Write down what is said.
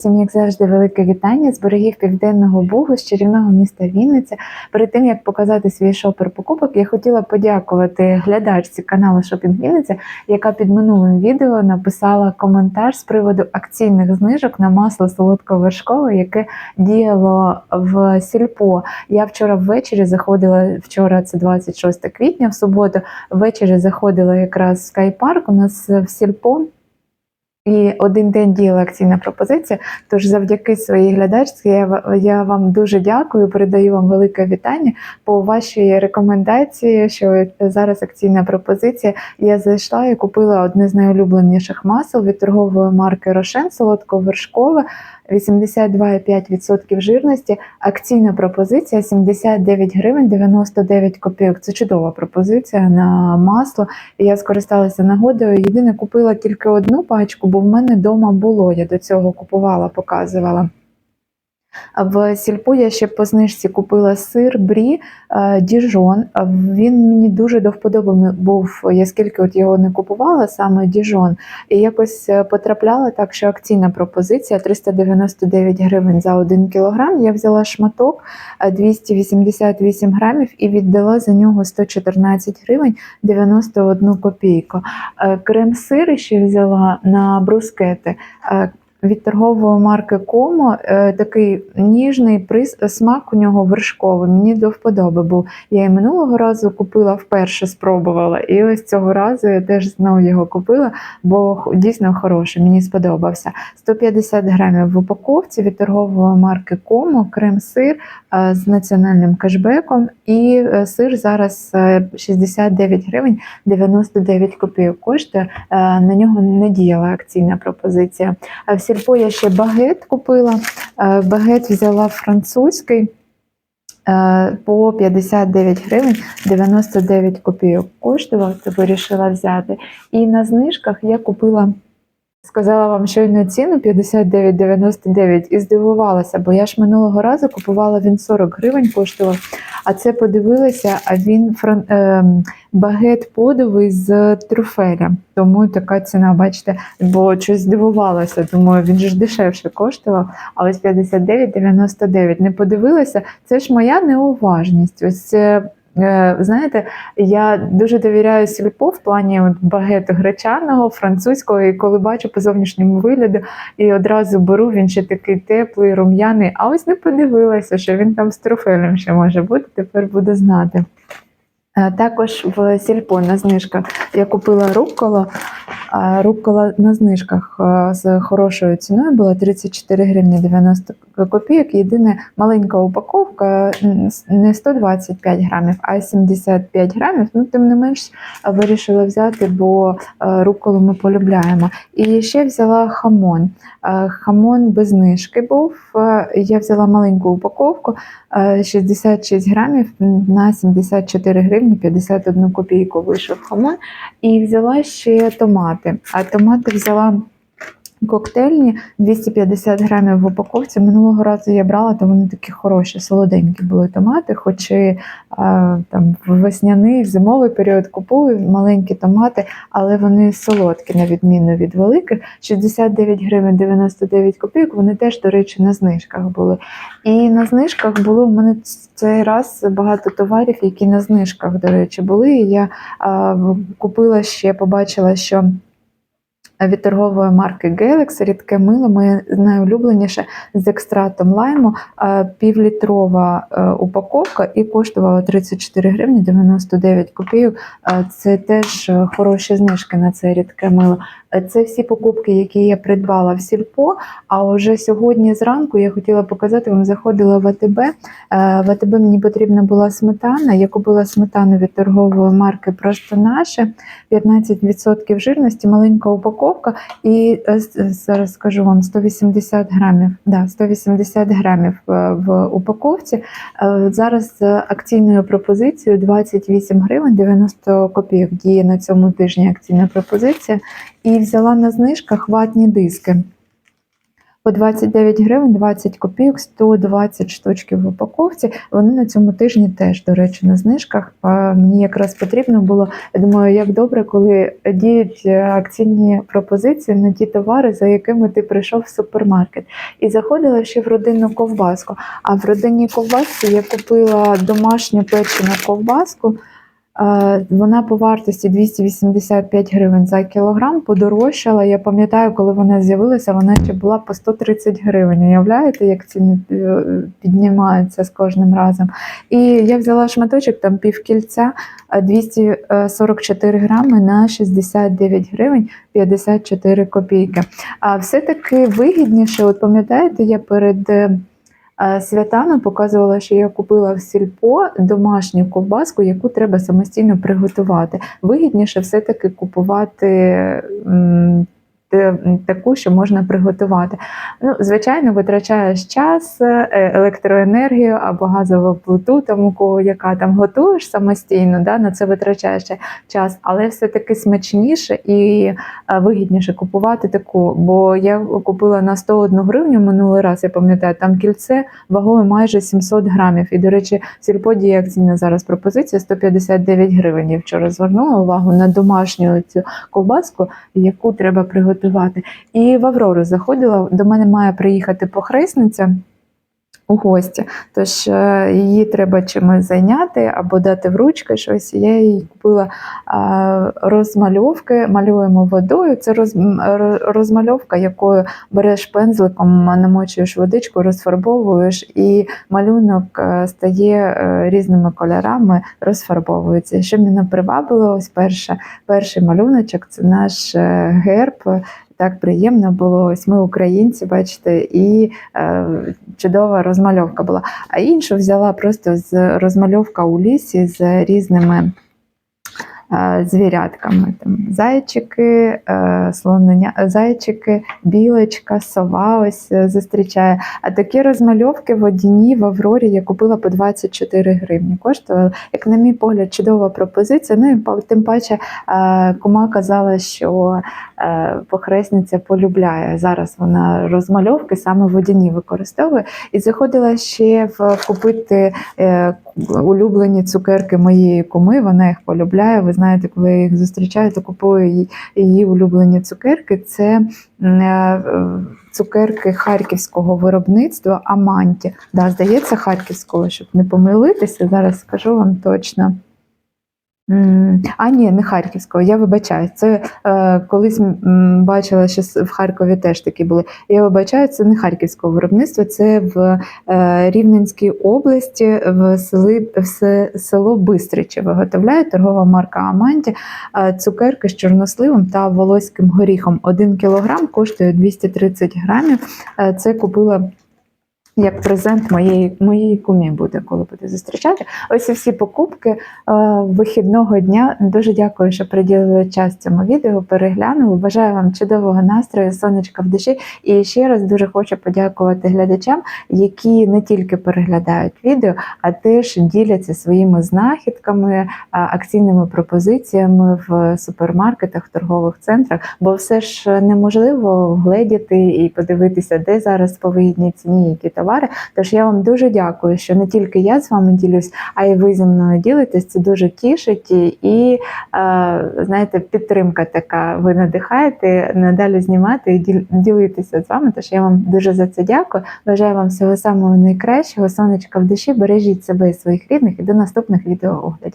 Всім, як завжди, велике вітання з берегів Південного Бугу, з чарівного міста Вінниця. Перед тим як показати свій шопер покупок, я хотіла подякувати глядачці каналу Шопінг Вінниця, яка під минулим відео написала коментар з приводу акційних знижок на масло солодковершкове, яке діяло в сільпо. Я вчора ввечері заходила. Вчора це 26 квітня, в суботу ввечері заходила якраз в скайпарк. У нас в сільпо. І один день діяла акційна пропозиція. Тож, завдяки своїй глядачці, я, я вам дуже дякую. Передаю вам велике вітання по вашій рекомендації, що зараз акційна пропозиція. Я зайшла і купила одне з найулюбленіших масел від торгової марки Рошен солодковершкове 82,5% жирності. Акційна пропозиція 79 гривень 99 копійок. Це чудова пропозиція на масло. Я скористалася нагодою. Єдине, купила тільки одну пачку, бо в мене вдома було. Я до цього купувала, показувала. В сільпо я ще по знижці купила сир брі е, Діжон. Він мені дуже до вподоби був. Я скільки от його не купувала, саме Діжон. І якось е, потрапляла так, що акційна пропозиція 399 гривень за 1 кілограм. Я взяла шматок е, 288 грамів і віддала за нього 114 гривень 91 копійку. Е, Крем-сир ще взяла на брускети. Від торгової марки Комо е, такий ніжний приз, смак у нього вершковий. Мені до вподоби був. Я і минулого разу купила вперше, спробувала, і ось цього разу я теж знову його купила, бо дійсно хороший, мені сподобався. 150 грамів в упаковці від торгової марки Комо, крем-сир е, з національним кешбеком. І е, сир зараз е, 69 гривень 99 копійок коштує. На нього не діяла акційна пропозиція. А в сільпо я ще багет купила. Е, Багет взяла французький е, по 59 гривень 99 копійок коштував, це вирішила взяти. І на знижках я купила. Сказала вам щойно ціну 59,99 і здивувалася, бо я ж минулого разу купувала він 40 гривень коштував, а це подивилася, а він фран... е, багет подовий з трюфеля. Тому така ціна, бачите, бо щось здивувалася. Думаю, він ж дешевше коштував. А ось 59,99. Не подивилася. Це ж моя неуважність. Ось е, Знаєте, я дуже довіряю сільпо в плані багету гречаного, французького, і коли бачу по зовнішньому вигляду, і одразу беру, він ще такий теплий, рум'яний. А ось не подивилася, що він там з трофелем ще може бути, тепер буду знати. Е, Також в сільпо на знижках я купила рукколо. А Руккола на знижках е, з хорошою ціною була 34 гривні 90 копійок. Єдине маленька упаковка не 125 грамів, а 75 грамів. Ну, тим не менш, вирішила взяти, бо е, рукколу ми полюбляємо. І ще взяла хамон. Е, Хамон без знижки був. Е, Я взяла маленьку упаковку е, 66 грамів на 74 гривні 51 копійку вийшов хамон. І взяла ще томати. А томати взяла коктейльні 250 грамів в упаковці. Минулого разу я брала, то вони такі хороші, солоденькі були томати, хоч і там в весняний, в зимовий період купую маленькі томати, але вони солодкі, на відміну від великих. 69 гривень 99 копійок. Вони теж, до речі, на знижках були. І на знижках було в мене цей раз багато товарів, які на знижках, до речі, були. І я а, купила ще, побачила, що від торгової марки Galaxy рідке мило, моє найулюбленіше з екстратом лайму, півлітрова е, упаковка і коштувала 34 гривні 99 копійок. Це теж е, хороші знижки на це рідке мило. Е, Це всі покупки, які я придбала в сільпо. А вже сьогодні зранку я хотіла показати вам, заходила в АТБ. Е, В АТБ мені потрібна була сметана. Я купила сметану від торгової марки Просто наше 15% жирності, маленька упаковка. І е, зараз скажу вам 180 грамів. Да, 180 грамів е, в упаковці. Е, Зараз акційною пропозицією 28 гривень 90 копійок діє на цьому тижні акційна пропозиція. І взяла на знижках ватні диски. По 29 гривень 20 копійок, 120 штучків в упаковці. Вони на цьому тижні теж, до речі, на знижках. А Мені якраз потрібно було. Я думаю, як добре, коли діють акційні пропозиції на ті товари, за якими ти прийшов в супермаркет. І заходила ще в родинну ковбаску. А в родинній ковбасці я купила домашню печену ковбаску. Е, Вона по вартості 285 гривень за кілограм подорожчала. Я пам'ятаю, коли вона з'явилася, вона ще була по 130 гривень. Уявляєте, як ціни е, піднімаються з кожним разом. І я взяла шматочок, там пів кільця, е, 244 грами на 69 гривень 54 копійки. А все-таки вигідніше, от пам'ятаєте, я перед. Е, показувала, що я купила в сільпо домашню ковбаску, яку треба самостійно приготувати. Вигідніше все-таки купувати таку, що можна приготувати. Ну, звичайно, витрачаєш час, е, електроенергію або газову плиту, там у кого яка там готуєш самостійно, да, на це витрачаєш час, але все-таки смачніше і е, вигідніше купувати таку. Бо я купила на 101 гривню минулий раз, я пам'ятаю, там кільце вагою майже 700 грамів. І, до речі, в сільподі є акційна зараз пропозиція 159 гривень. Я вчора звернула увагу на домашню цю ковбаску, яку треба приготувати. І в Аврору заходила. До мене має приїхати похресниця. У гості, тож е, її треба чимось зайняти або дати в ручки щось. Я їй купила розмальовки, малюємо водою. Це роз, розмальовка, якою береш пензликом, намочуєш водичку, розфарбовуєш, і малюнок е, стає е, різними кольорами, розфарбовується. Що мене привабило, ось перша, перший малюночок це наш герб. Так приємно було. Ось ми українці, бачите, і е, чудова розмальовка була. А іншу взяла просто з розмальовка у лісі з різними звірятками. Там зайчики, е, слонення, зайчики, білочка, сова ось е, зустрічає. А такі розмальовки водяні в Аврорі я купила по 24 гривні. Коштували, як на мій погляд, чудова пропозиція. Ну і тим паче е, кума казала, що е, похресниця полюбляє. Зараз вона розмальовки саме водяні використовує. І заходила ще в купити е, улюблені цукерки моєї куми. Вона їх полюбляє. Ви знаєте, коли я їх зустрічаю, то купую її, улюблені цукерки. Це е, цукерки харківського виробництва Аманті. Да, здається, харківського, щоб не помилитися. Зараз скажу вам точно. А ні, не Харківського, я вибачаю. Це е, колись м, бачила, що в Харкові теж такі були. Я вибачаю, це не харківського виробництва, це в е, Рівненській області, в, селі, в село Бистричі виготовляє торгова марка Аманті. Е, Цукерки з чорносливом та волоським горіхом. Один кілограм коштує 230 грамів. Е, Це купила. Як презент моєї, моєї кумі буде, коли буде зустрічати. Ось і всі покупки е, вихідного дня. Дуже дякую, що приділили час цьому відео. Переглянули. Бажаю вам чудового настрою, сонечка в душі. І ще раз дуже хочу подякувати глядачам, які не тільки переглядають відео, а теж діляться своїми знахідками, а, акційними пропозиціями в супермаркетах, торгових центрах. Бо все ж неможливо вгледіти і подивитися, де зараз по вигідній ціні які товари. Тож я вам дуже дякую, що не тільки я з вами ділюсь, а й ви зі мною ділитесь. Це дуже тішить і, і е, знаєте, підтримка така. Ви надихаєте надалі знімати і ділитися з вами. Тож я вам дуже за це дякую. Бажаю вам всього самого найкращого. Сонечка в душі. Бережіть себе і своїх рідних і до наступних відеооглядів.